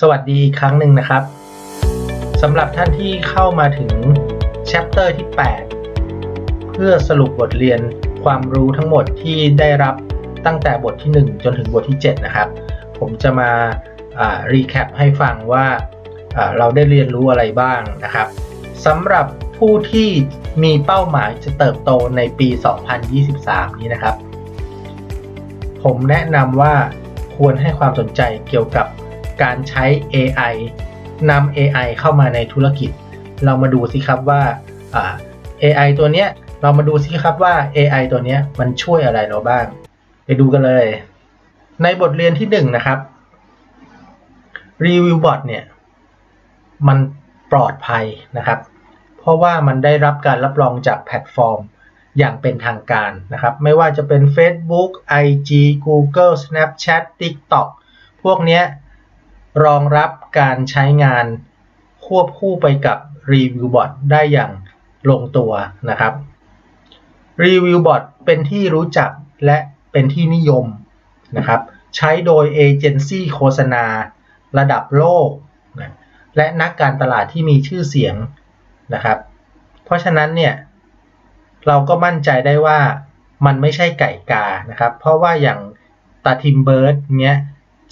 สวัสดีอีกครั้งหนึ่งนะครับสำหรับท่านที่เข้ามาถึง chapter ที่ 8 เพื่อสรุปบทเรียนความรู้ทั้งหมดที่ได้รับตั้งแต่บทที่ 1 จนถึงบทที่ 7 นะครับ ผมจะมารีแคปให้ฟังว่าเราได้เรียนรู้อะไรบ้างนะครับสำหรับผู้ที่มีเป้าหมายจะเติบโตในปี 2023 นี้นะครับ ผมแนะนำว่าควรให้ความสนใจเกี่ยวกับ การใช้ AI นำ AI เข้ามาในธุรกิจ เรามาดูสิครับว่า AI ตัวเนี้ยเรามาดูสิครับว่า AI ตัวเนี้ยมันช่วยอะไรเราบ้าง ไปดูกันเลย ในบทเรียนที่1นนะครับ Review Bot เนี่ยมันปลอดภัยนะครับ เพราะว่ามันได้รับการรับรองจากแพลตฟอร์มอย่างเป็นทางการนะครับ ไม่ว่าจะเป็น Facebook IG Google Snapchat TikTok พวกเนี้ย รองรับการใช้งานควบคู่ไปกับ Review Bot ได้อย่างลงตัวนะครับ Review Bot เป็นที่รู้จักและเป็นที่นิยมนะครับ ใช้โดยเอเจนซี่โฆษณา ระดับโลกนะและนักการตลาดที่มีชื่อเสียงนะครับ เพราะฉะนั้นเนี่ยเราก็มั่นใจได้ว่ามันไม่ใช่ไก่กานะครับ เพราะว่าอย่างตาทิมเบิร์ดเนี้ย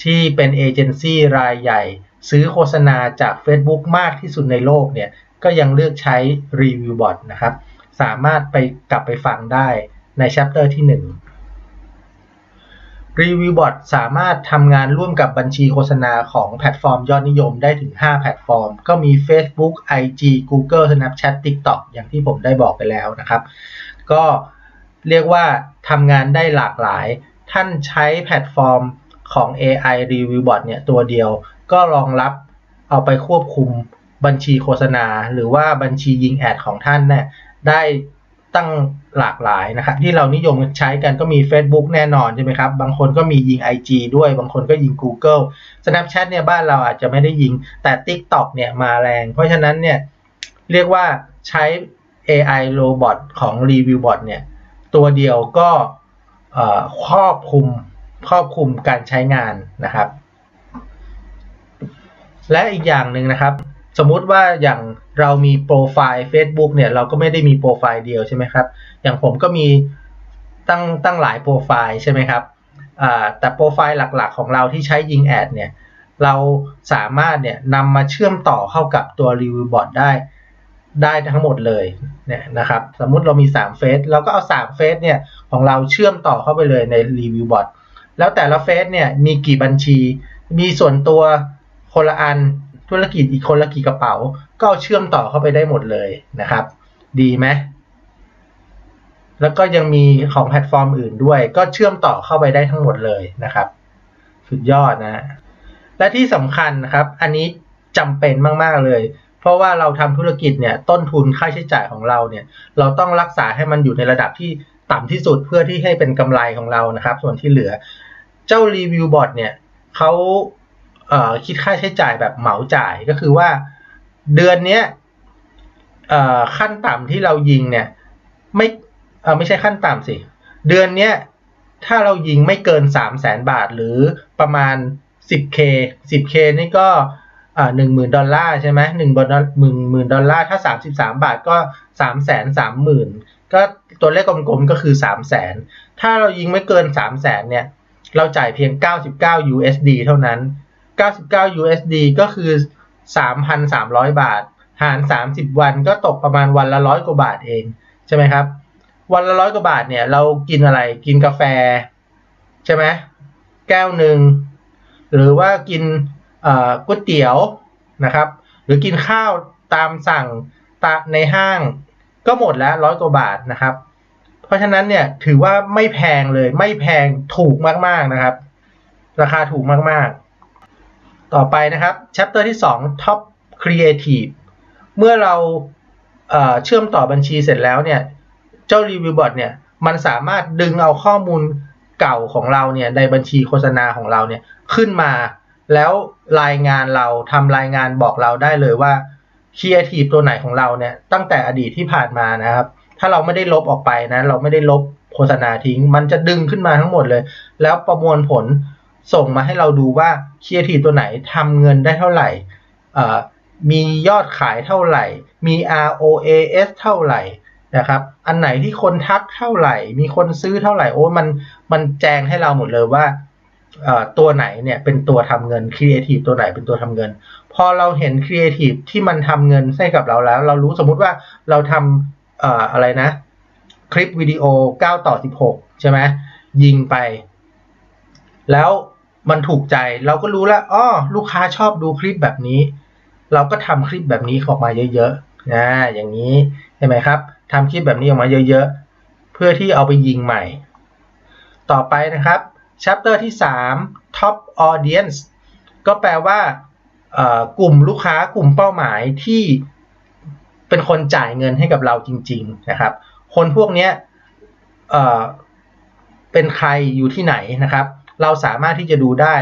ที่เป็นเอเจนซี่รายใหญ่ ซื้อโฆษณาจาก Facebook มากที่สุดในโลกเนี่ยก็ยังเลือกใช้รีวิวบอทนะครับ สามารถไปกลับไปฟังได้ในชัปเตอร์ที่1รีวิวบอทสามารถทำงานร่วมกับบัญชีโฆษณาของแพลตฟอร์มยอดนิยมได้ถึง 5 แพลตฟอร์ม ก็มี Facebook IG Google Snapchat TikTok อย่างที่ผมได้บอกไปแล้วนะครับ ก็เรียกว่าทำงานได้หลากหลาย ท่านใช้แพลตฟอร์ม ของ AI Review Bot เนี่ยตัวเดียวก็รองรับเอาไปควบคุมบัญชีโฆษณา หรือว่าบัญชียิงแอดของท่านเนี่ยได้ตั้งหลากหลายนะครับที่เรานิยมใช้กันก็มี Facebook แน่นอนใช่ไหมครับ บางคนก็มียิง IG ด้วย บางคนก็ยิง Google Snapchat เนี่ยบ้านเราอาจจะไม่ได้ยิงแต่ TikTok เนี่ยมาแรง เพราะฉะนั้นเนี่ยเรียกว่าใช้ AI Robot ของ Review Bot เนี่ยตัวเดียวก็ครอบคุม ครอบคลุมการใช้งานนะครับ และอีกอย่างหนึ่งนะครับ สมมุติว่าอย่างเรามีโปรไฟล์ Facebook เนี่ยเราก็ไม่ได้มีโปรไฟล์เดียวใช่ไหมครับ อย่างผมก็มีตั้งตั้งหลายโปรไฟล์ใช่ไหมครับแต่โปรไฟล์หลักๆ ของเราที่ใช้ยิงแอดเนี่ยเราสามารถเนี่ยนำมาเชื่อมต่อเข้ากับตัวรีวิวบอร์ดได้ได้ทั้งหมดเลยเนี่ยนะครับสมมุติเรามี3เฟซเราก็เอา3เฟซเนี่ยของเราเชื่อมต่อเข้าไปเลยในรีวิวบอร์ด แล้วแต่ละเฟซเนี่ยมีกี่บัญชี มีส่วนตัวคนละอันธุรกิจอีกคนละกี่กระเป๋า ก็เชื่อมต่อเข้าไปได้หมดเลยนะครับ ดีไหมแล้วก็ยังมีของแพลตฟอร์มอื่นด้วย ก็เชื่อมต่อเข้าไปได้ทั้งหมดเลยนะครับ สุดยอดนะ และที่สำคัญนะครับ อันนี้จำเป็นมาก ๆ เลย เพราะว่าเราทำธุรกิจเนี่ยต้นทุนค่าใช้จ่ายของเราเนี่ย เราต้องรักษาให้มันอยู่ในระดับที่ ต่ำที่สุดเพื่อที่ให้เป็นกำไรของเรานะครับ ส่วนที่เหลือ เจ้ารีวิวบอร์ดเนี่ยเขาคิดค่าใช้จ่ายแบบเหมาจ่ายก็คือว่าเดือนนี้ขั้นต่ำที่เรายิงเนี่ย ไม่ไม่ใช่ขั้นต่ำสิ เดือนนี้ถ้าเรายิงไม่เกิน3 0 0แสนบาทหรือประมาณ 10k 10k นี่ก็หนึ่งหมื่นดอลลาร์ใช่ไหมหนึ่งหมื่นหมื่นดอลลาร์ถ้า33บาทก็3ามแสนสามหมื่น ก็ตัวเลขกลมๆก็คือ3 0 0แสนถ้าเรายิงไม่เกิน3 0 0แสนเนี่ย เราจ่ายเพียง 99 USD เท่านั้น 99 USD ก็คือ 3,300 บาท หาร 30 วันก็ตกประมาณวันละร้อยกว่าบาทเอง ใช่ไหมครับ วันละร้อยกว่าบาทเนี่ย เรากินอะไรกินกาแฟ ใช่ไหมแก้วหนึ่ง หรือว่ากินก๋วยเตี๋ยวนะครับ หรือกินข้าวตามสั่งตในห้าง ก็หมดแล้วร้อยกว่าบาทนะครับ เพราะฉะนั้นเนี่ยถือว่าไม่แพงเลย ไม่แพงถูกมากๆนะครับ ราคาถูกมากๆ ต่อไปนะครับ chapter ที่ 2 top creative เมื่อเราเเชื่อมต่อบัญชีเสร็จแล้วเนี่ย เจ้า review bot เนี่ยมันสามารถดึงเอาข้อมูลเก่าของเราเนี่ยในบัญชีโฆษณาของเราเนี่ยขึ้นมา แล้วรายงานเราทำรายงานบอกเราได้เลยว่า creative ตัวไหนของเราเนี่ยตั้งแต่อดีตที่ผ่านมานะครับ ถ้าเราไม่ได้ลบออกไปนะ เราไม่ได้ลบโฆษณาทิ้ง มันจะดึงขึ้นมาทั้งหมดเลย แล้วประมวลผลส่งมาให้เราดูว่าครีเอทีฟตัวไหนทำเงินได้เท่าไหร่มียอดขายเท่าไหร่ มี ROAS เท่าไหร่นะครับ อันไหนที่คนทักเท่าไหร่ มีคนซื้อเท่าไหร่ โอ้ มัน มันแจ้งให้เราหมดเลยว่า ตัวไหนเนี่ยเป็นตัวทำเงินครีเอทีฟตัวไหนเป็นตัวทำเงิน พอเราเห็นครีเอทีฟที่มันทำเงินให้กับเราแล้ว เรารู้สมมุติว่าเราทำอะไรนะ คลิปวิดีโอ 9 ต่อ 16 ใช่ไหมยิงไป แล้วมันถูกใจเราก็รู้แล้วอ๋อลูกค้าชอบดูคลิปแบบนี้ เราก็ทำคลิปแบบนี้ออกมาเยอะๆนะอย่างนี้เห็นไหมครับทำคลิปแบบนี้ออกมาเยอะ ๆ เพื่อที่เอาไปยิงใหม่ ต่อไปนะครับ chapter ที่ 3 top audience ก็แปลว่ากลุ่มลูกค้ากลุ่มเป้าหมายที่เป็นคนจ่ายเงินให้กับเราจริง ๆ นะครับ คนพวกนี้เป็นใครอยู่ที่ไหนนะครับ เราสามารถที่จะดูได้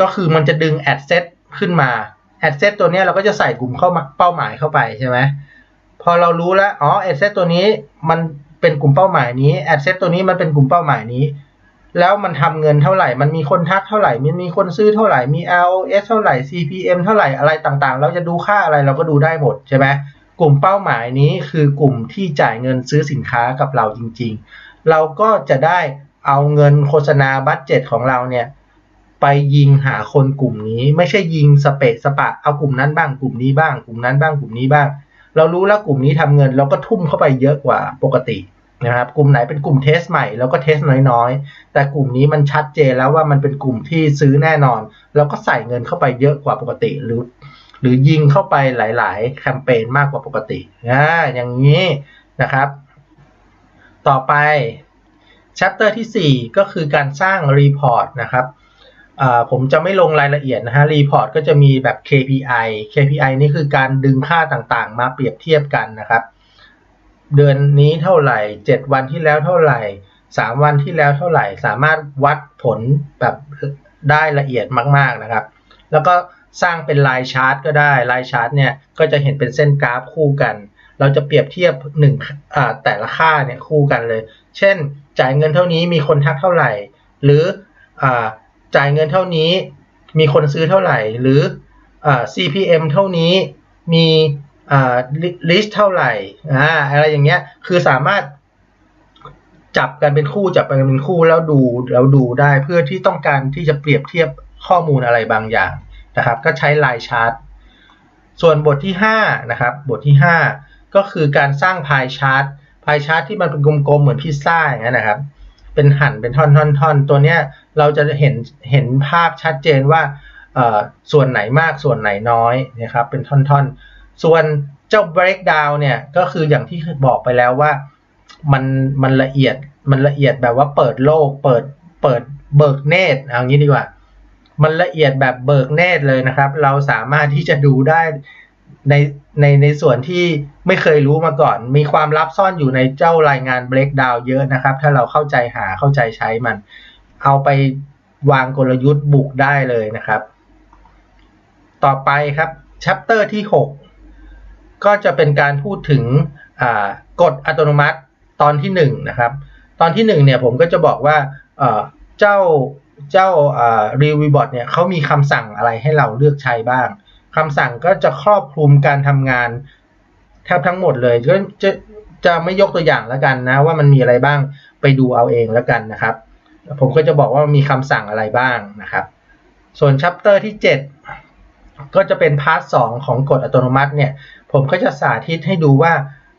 ก็คือมันจะดึง ad set ขึ้นมา ad set ตัวนี้เราก็จะใส่กลุ่มเข้ามาเป้าหมายเข้าไปใช่ไหมพอเรารู้แล้ว อ๋อ ad set ตัวนี้มันเป็นกลุ่มเป้าหมายนี้ ad set ตัวนี้มันเป็นกลุ่มเป้าหมายนี้ แล้วมันทำเงินเท่าไหร่ มันมีคนทักเท่าไหร่ มันมีคนซื้อเท่าไหร่ มี ROS เท่าไหร่ CPM เท่าไหร่ อะไรต่างๆ เราจะดูค่าอะไรเราก็ดูได้หมดใช่ไหมกลุ่มเป้าหมายนี้คือกลุ่มที่จ่ายเงินซื้อสินค้ากับเราจริง ๆ เราก็จะได้เอาเงินโฆษณาบัตเจ็ตของเราเนี่ยไปยิงหาคนกลุ่มนี้ ไม่ใช่ยิงสเปะสปะเอากลุ่มนั้นบ้างกลุ่มนี้บ้าง กลุ่มนั้นบ้างกลุ่มนี้บ้าง เรารู้แล้วกลุ่มนี้ทำเงิน เราก็ทุ่มเข้าไปเยอะกว่าปกติ นะครับกลุ่มไหนเป็นกลุ่มเทสใหม่เราก็เทสน้อยๆ แต่กลุ่มนี้มันชัดเจนแล้วว่ามันเป็นกลุ่มที่ซื้อแน่นอนเราก็ใส่เงินเข้าไปเยอะกว่าปกติหรือ หรือยิงเข้าไปหลาย ๆ แคมเปญมากกว่าปกติอ่าอย่างนี้นะครับ ต่อไป chapter ที่ 4 ก็คือการสร้างรีพอร์ตนะครับผมจะไม่ลงรายละเอียดนะฮะรีพอร์ตก็จะมีแบบ KPI KPI นี่คือการดึงค่าต่างๆ มาเปรียบเทียบกันนะครับ เดือนนี้เท่าไหร่7วันที่แล้วเท่าไหร่3วันที่แล้วเท่าไหร่ สามารถวัดผลแบบได้ละเอียดมาก ๆนะครับ แล้วก็สร้างเป็นลายชาร์ตก็ได้ลายชาร์ตเนี่ยก็จะเห็นเป็นเส้นกราฟคู่กัน เราจะเปรียบเทียบ1แต่ละค่าเนี่ยคู่กันเลย เช่น จ่ายเงินเท่านี้มีคนทักเท่าไหร่ หรืออจ่ายเงินเท่านี้มีคนซื้อเท่าไหร่ หรือ CPM เท่านี้มี ลิสต์เท่าไหร่อ่าอะไรอย่างเงี้ย คือสามารถจับกันเป็นคู่จับกันเป็นคู่แล้วดูแล้วดูได้เพื่อที่ต้องการที่จะเปรียบเทียบข้อมูลอะไรบางอย่างนะครับ ก็ใช้ลายชาร์ตส่วนบทที่5นะครับบทที่ 5 ก็คือการสร้างพายชาร์ตพายชาร์ตที่มันเป็นกลมๆเหมือนพิซซ่าอย่างนั้นนะครับ เป็นหั่นเป็นท่อนๆๆตัวเนี้ยเราจะเห็นเห็นภาพชัดเจนว่าส่วนไหนมากส่วนไหนน้อยนะครับ เป็นท่อนๆ ส่วนเจ้า breakdown เนี่ยก็คืออย่างที่บอกไปแล้วว่ามันมันละเอียดมันละเอียดแบบว่าเปิดโลก เปิดเปิดเบิกเนตรเอางี้ดีกว่า มันละเอียดแบบเบิกเนตรเลยนะครับ เราสามารถที่จะดูได้ในในในส่วนที่ไม่เคยรู้มาก่อน มีความลับซ่อนอยู่ในเจ้ารายงาน breakdown เยอะนะครับ ถ้าเราเข้าใจหาเข้าใจใช้มัน เอาไปวางกลยุทธ์บุกได้เลยนะครับ ต่อไปครับ chapter ที่ 6 ก็จะเป็นการพูดถึงกฎอัตโนมัติตอนที่1นะครับ ตอนที่1เนี่ยผมก็จะบอกว่าเจ้าเจ้า review bot เนี่ยเขามีคำสั่งอะไรให้เราเลือกใช้บ้างคำสั่งก็จะครอบคลุมการทำงานแทบทั้งหมดเลยก็จะจะไม่ยกตัวอย่างแล้วกันนะว่ามันมีอะไรบ้างไปดูเอาเองแล้วกันนะครับ ผมก็จะบอกว่ามีคำสั่งอะไรบ้างนะครับ ส่วนชัปเตอร์ที่ 7 ก็จะเป็นพาร์ทสของกฎอัตโนมัติเนี่ยผมก็จะสาธิตให้ดูว่า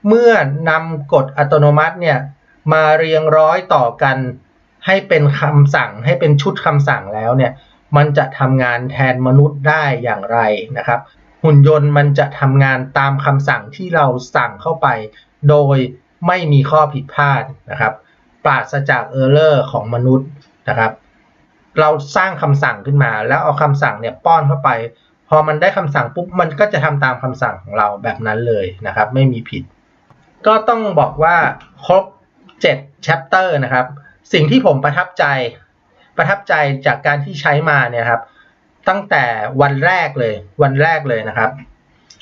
เมื่อนำกฎอัตโนมัติเนี่ยมาเรียงร้อยต่อกันให้เป็นคำสั่งให้เป็นชุดคำสั่งแล้วเนี่ยมันจะทำงานแทนมนุษย์ได้อย่างไรนะครับ หุ่นยนต์มันจะทำงานตามคำสั่งที่เราสั่งเข้าไป โดยไม่มีข้อผิดพลาดนะครับ ปราศจากเออร์เลอร์ของมนุษย์นะครับ เราสร้างคำสั่งขึ้นมา แล้วเอาคำสั่งเนี่ยป้อนเข้าไป พอมันได้คำสั่งปุ๊บมันก็จะทำตามคำสั่งของเราแบบนั้นเลยนะครับ ไม่มีผิด ก็ต้องบอกว่าครบ7 chapter นะครับ สิ่งที่ผมประทับใจประทับใจจากการที่ใช้มาเนี่ยครับ ตั้งแต่วันแรกเลย วันแรกเลยนะครับ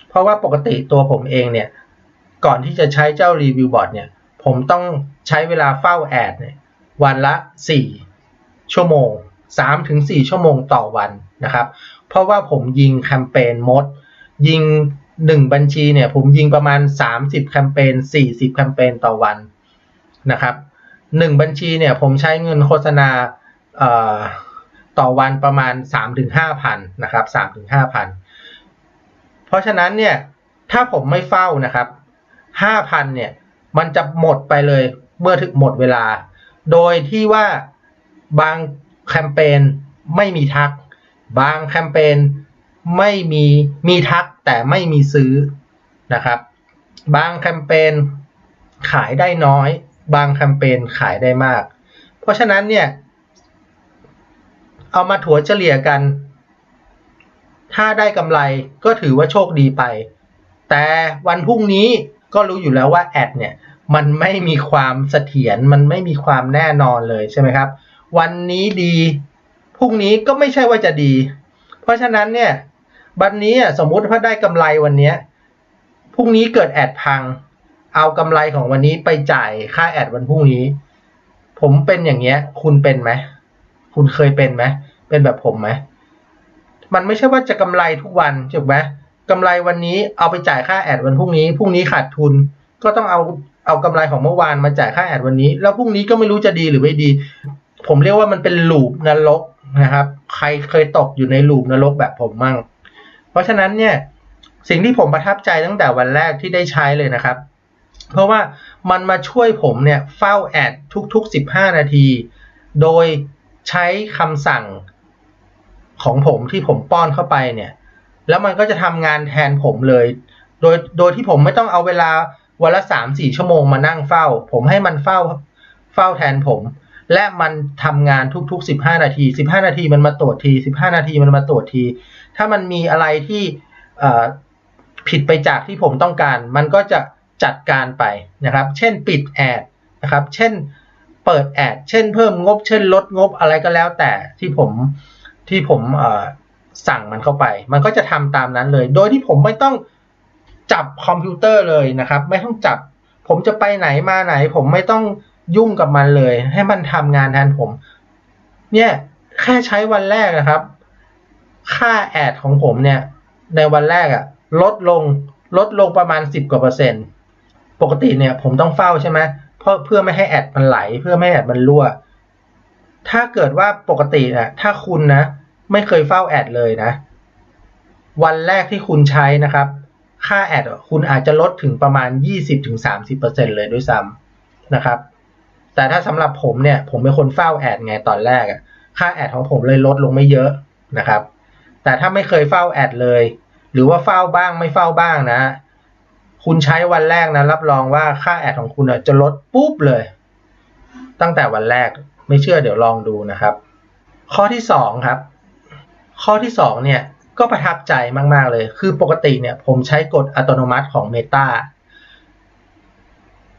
เพราะว่าปกติตัวผมเองเนี่ย ก่อนที่จะใช้เจ้ารีวิวบอร์ดเนี่ย ผมต้องใช้เวลาเฝ้าแอดเนี่ยวันละ 4 ชั่วโมง3-4 ชั่วโมงต่อวันนะครับ เพราะว่าผมยิงแคมเปญมด ยิง1บัญชีเนี่ย ผมยิงประมาณ 30 แคมเปญ 40 แคมเปญต่อวันนะครับ1บัญชีเนี่ย ผมใช้เงินโฆษณาต่อวันประมาณ 3-5,000นะครับ3-5,000 เพราะฉะนั้นเนี่ย ถ้าผมไม่เฝ้านะครับ 5,000 เนี่ย มันจะหมดไปเลยเมื่อถึงหมดเวลา โดยที่ว่าบางแคมเปญไม่มีทัก บางแคมเปญไม่มีมีทักแต่ไม่มีซื้อนะครับ บางแคมเปญขายได้น้อย บางแคมเปญขายได้มาก เพราะฉะนั้นเนี่ย เอามาถัวเฉลี่ยกัน ถ้าได้กำไรก็ถือว่าโชคดีไป แต่วันพรุ่งนี้ก็รู้อยู่แล้วว่าแอดเนี่ยมันไม่มีความเสถียรมันไม่มีความแน่นอนเลยใช่ไหมครับ วันนี้ดี พรุ่งนี้ก็ไม่ใช่ว่าจะดี เพราะฉะนั้นเนี่ยวันนี้สมมุติถ้าได้กำไรวันนี้พรุ่งนี้เกิดแอดพัง เอากำไรของวันนี้ไปจ่ายค่าแอดวันพรุ่งนี้ ผมเป็นอย่างเงี้ย คุณเป็นไหมคุณเคยเป็นไหมเป็นแบบผมไหมมันไม่ใช่ว่าจะกำไรทุกวันถูกไหมกำไรวันนี้เอาไปจ่ายค่าแอดวันพรุ่งนี้พรุ่งนี้ขาดทุน ก็ต้องเอาเอากำไรของเมื่อวานมาจ่ายค่าแอดวันนี้ แล้วพรุ่งนี้ก็ไม่รู้จะดีหรือไม่ดี ผมเรียกว่ามันเป็นลูปนรก นะครับ ใครเคยตกอยู่ในลูปนรกแบบผมมั่ง เพราะฉะนั้นเนี่ยสิ่งที่ผมประทับใจตั้งแต่วันแรกที่ได้ใช้เลยนะครับ เพราะว่ามันมาช่วยผมเนี่ยเฝ้าแอดทุก ๆ 15 นาที โดยใช้คำสั่งของผมที่ผมป้อนเข้าไปเนี่ย แล้วมันก็จะทำงานแทนผมเลย โดยโดยที่ผมไม่ต้องเอาเวลาวันละสามสี่ชั่วโมงมานั่งเฝ้า ผมให้มันเฝ้าเฝ้าแทนผม และมันทำงานทุกๆสิบห้านาทีสิบห้านาทีมันมาตรวจทีสิบห้านาทีมันมาตรวจที ถ้ามันมีอะไรที่ผิดไปจากที่ผมต้องการ มันก็จะจัดการไปนะครับ เช่นปิดแอดนะครับ เช่นเปิดแอด เช่นเพิ่มงบ เช่นลดงบอะไรก็แล้วแต่ที่ผมที่ผมสั่งมันเข้าไป มันก็จะทำตามนั้นเลย โดยที่ผมไม่ต้องจับคอมพิวเตอร์เลยนะครับ ไม่ต้องจับ ผมจะไปไหนมาไหน ผมไม่ต้อง ยุ่งกับมันเลย ให้มันทำงานแทนผม เนี่ยแค่ใช้วันแรกนะครับ ค่าแอดของผมเนี่ย ในวันแรกอะลดลงลดลงประมาณสิบกว่าเปอร์เซ็นต์ปกติเนี่ยผมต้องเฝ้าใช่ไหมเพราะเพื่อไม่ให้แอดมันไหล เพื่อไม่ให้แอดมันรั่ว ถ้าเกิดว่าปกตินะถ้าคุณนะ ไม่เคยเฝ้าแอดเลยนะ วันแรกที่คุณใช้นะครับ ค่าแอดคุณอาจจะลดถึงประมาณ 20-30%เลยด้วยซ้ำนะครับ แต่ถ้าสำหรับผมเนี่ย ผมเป็นคนเฝ้าแอดไงตอนแรกอะค่าแอดของผมเลยลดลงไม่เยอะนะครับ แต่ถ้าไม่เคยเฝ้าแอดเลย หรือว่าเฝ้าบ้างไม่เฝ้าบ้างนะ คุณใช้วันแรกนะ รับรองว่าค่าแอดของคุณจะลดปุ๊บเลย ตั้งแต่วันแรกไม่เชื่อเดี๋ยวลองดูนะครับ ข้อที่สองครับ ข้อที่สองเนี่ยก็ประทับใจมาก ๆ เลย คือปกติเนี่ยผมใช้กฎอัตโนมัติของ Meta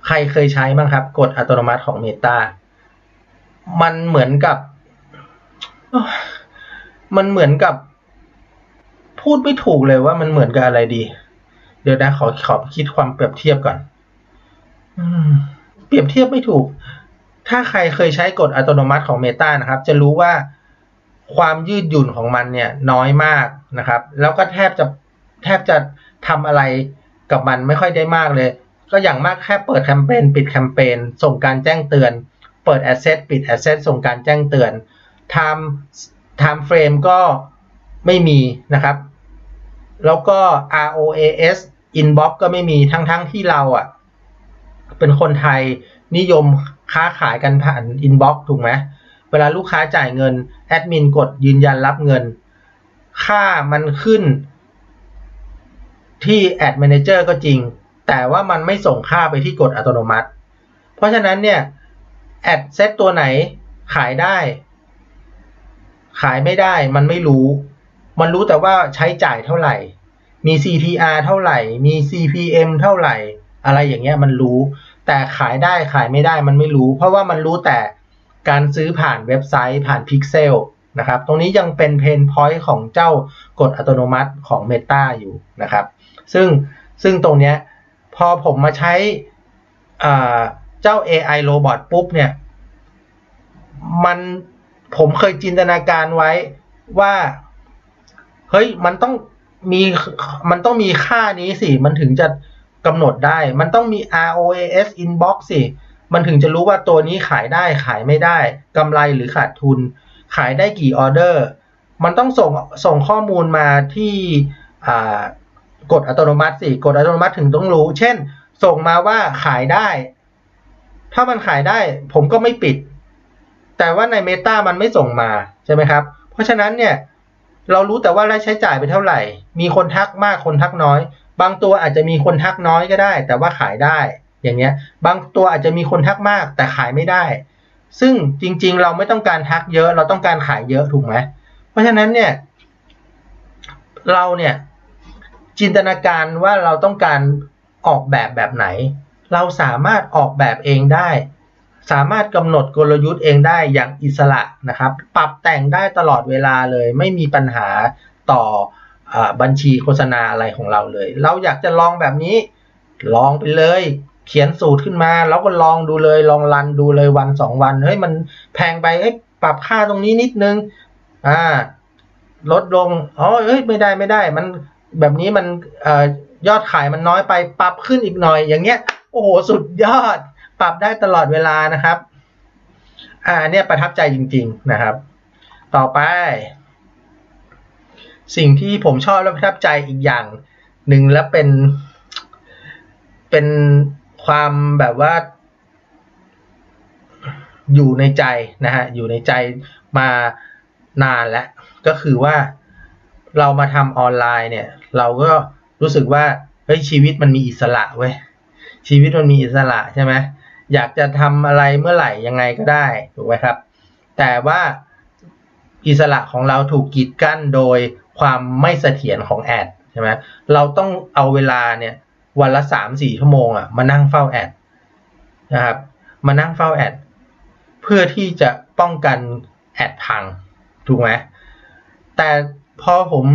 ใครเคยใช้บ้างครับกฎอัตโนมัติของ Meta มันเหมือนกับ มันเหมือนกับ พูดไม่ถูกเลยว่ามันเหมือนกับอะไรดี เดี๋ยวนะขอขอคิดความเปรียบเทียบก่อนเปรียบเทียบไม่ถูก ถ้าใครเคยใช้กฎอัตโนมัติของ Meta นะครับ จะรู้ว่าความยืดหยุ่นของมันเนี่ยน้อยมากนะครับ แล้วก็แทบจะแทบจะทำอะไรกับมันไม่ค่อยได้มากเลย ก็อย่างมากแค่เปิดแคมเปญปิดแคมเปญส่งการแจ้งเตือน เปิดแอสเซทปิดแอสเซทส่งการแจ้งเตือน time time frame ก็ไม่มีนะครับ แล้วก็ ROAS inbox ก็ไม่มีทั้งๆทที่เราอะ เป็นคนไทยนิยมค้าขายกันผ่าน inbox ถูกไหมเวลาลูกค้าจ่ายเงิน แอดมินกดยืนยันรับเงิน ค่ามันขึ้นที่แอด m ม n เจอร์ก็จริง แต่ว่ามันไม่ส่งค่าไปที่กดอัตโนมัติ เพราะฉะนั้นเนี่ยแอดเซตตัวไหนขายได้ ขายไม่ได้มันไม่รู้ มันรู้แต่ว่าใช้จ่ายเท่าไหร่ มี CTR เท่าไหร่ มี CPM เท่าไหร่ อะไรอย่างเงี้ยมันรู้ แต่ขายได้ขายไม่ได้มันไม่รู้ เพราะว่ามันรู้แต่การซื้อผ่านเว็บไซต์ผ่านพิกเซลนะครับ ตรงนี้ยังเป็นเพนพอยต์ของเจ้ากฎอัตโนมัติของ Meta อยู่นะครับ ซึ่งซึ่งตรงเนี้ย พอผมมาใช้เจ้า AI Robot ปุ๊บเนี่ย มันผมเคยจินตนาการไว้ว่า เฮ้ยมันต้องมีมันต้องมีค่านี้สิ มันถึงจะกำหนดได้ มันต้องมี ROAS inbox สิ มันถึงจะรู้ว่าตัวนี้ขายได้ขายไม่ได้กำไรหรือขาดทุน ขายได้กี่ออเดอร์ มันต้องส่งส่งข้อมูลมาที่อ่า กดอัตโนมัติสิกดอัตโนมัติถึงต้องรู้ เช่น ส่งมาว่าขายได้ ถ้ามันขายได้ ผมก็ไม่ปิด แต่ว่าใน Meta มันไม่ส่งมาใช่ไหมครับ เพราะฉะนั้นเนี่ย เรารู้แต่ว่ารายใช้จ่ายไปเท่าไหร่ มีคนทักมากคนทักน้อย บางตัวอาจจะมีคนทักน้อยก็ได้ แต่ว่าขายได้ อย่างเงี้ย บางตัวอาจจะมีคนทักมาก แต่ขายไม่ได้ ซึ่งจริง ๆ เราไม่ต้องการทักเยอะ เราต้องการขายเยอะถูกไหมเพราะฉะนั้นเนี่ย เราเนี่ย จินตนาการว่าเราต้องการออกแบบแบบไหน เราสามารถออกแบบเองได้ สามารถกำหนดกลยุทธ์เองได้อย่างอิสระนะครับ ปรับแต่งได้ตลอดเวลาเลย ไม่มีปัญหาต่ออบัญชีโฆษณาอะไรของเราเลย เราอยากจะลองแบบนี้ ลองไปเลยเขียนสูตรขึ้นมา แล้วก็ลองดูเลยลองรันดูเลยวันสองวันเฮ้ยมันแพงไปเฮ้ยปรับค่าตรงนี้นิดนึง อ่า ลดลงอ๋อเอ้ยไม่ได้ไม่ได้ มัน แบบนี้มันอยอดขายมันน้อยไปปรับขึ้นอีกหน่อย อย่างเงี้ย โอ้โหสุดยอด ปรับได้ตลอดเวลานะครับ อ่าเนี่ยประทับใจจริง ๆนะครับ ต่อไป สิ่งที่ผมชอบและประทับใจอีกอย่างหนึ่งและเป็น เป็นความแบบว่า อยู่ในใจนะฮะอยู่ในใจมานานแล้วก็คือว่าเรามาทำออนไลน์เนี่ย เราก็รู้สึกว่าเฮ้ยชีวิตมันมีอิสระเว้ยชีวิตมันมีอิสระใช่ไหมอยากจะทำอะไรเมื่อไหร่ยังไงก็ได้ถูกไหมครับ แต่ว่าอิสระของเราถูกกีดกั้นโดยความไม่เสถียรของแอดใช่ไหมเราต้องเอาเวลาเนี่ยวันละสามสี่ชั่วโมงอะมานั่งเฝ้าแอดนะครับมานั่งเฝ้าแอดเพื่อที่จะป้องกันแอดพังถูกไหมแต่พอผม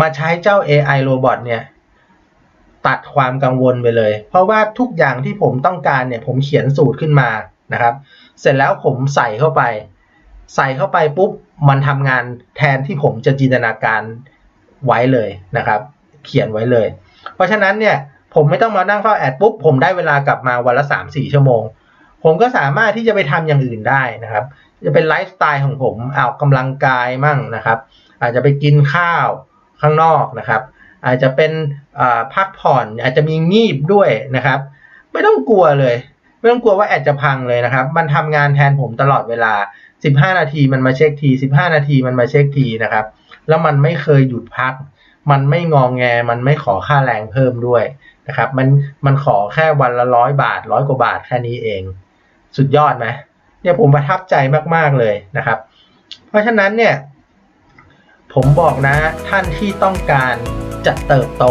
มาใช้เจ้า AI Robot เนี่ย ตัดความกังวลไปเลย เพราะว่าทุกอย่างที่ผมต้องการเนี่ย ผมเขียนสูตรขึ้นมานะครับ เสร็จแล้วผมใส่เข้าไป ใส่เข้าไปปุ๊บ มันทำงานแทนที่ผมจะจินตนาการไว้เลยนะครับ เขียนไว้เลย เพราะฉะนั้นเนี่ยผมไม่ต้องมานั่งเฝ้าแอดปุ๊บผมได้เวลากลับมาวันละสามสี่ชั่วโมง ผมก็สามารถที่จะไปทำอย่างอื่นได้นะครับ จะเป็นไลฟ์สไตล์ของผมออกกำลังกายมั่งนะครับ อาจจะไปกินข้าว ข้างนอกนะครับ อาจจะเป็นพักผ่อนอาจจะมีงีบด้วยนะครับ ไม่ต้องกลัวเลย ไม่ต้องกลัวว่าแอดจะพังเลยนะครับ มันทำงานแทนผมตลอดเวลา 15 นาทีมันมาเช็คที 15 นาทีมันมาเช็คทีนะครับ แล้วมันไม่เคยหยุดพัก มันไม่งองแงมันไม่ขอค่าแรงเพิ่มด้วยนะครับ มันมันขอแค่วันละร้อยบาทร้อยกว่าบาทแค่นี้เอง สุดยอดไหมเนี่ยผมประทับใจมากๆเลยนะครับ เพราะฉะนั้นเนี่ย ผมบอกนะท่านที่ต้องการจะเติบโต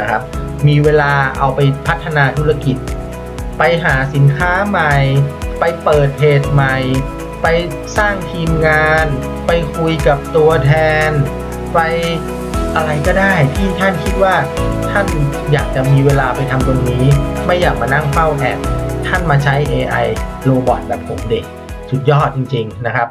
นะครับ มีเวลาเอาไปพัฒนาธุรกิจ ไปหาสินค้าใหม่ ไปเปิดเพจใหม่ ไปสร้างทีมงาน ไปคุยกับตัวแทน ไปอะไรก็ได้ที่ท่านคิดว่าท่านอยากจะมีเวลาไปทำตรงนี้ ไม่อยากมานั่งเฝ้าแอดท่านมาใช้ AI โรบอทแบบผมเด็กสุดยอดจริง ๆ นะครับ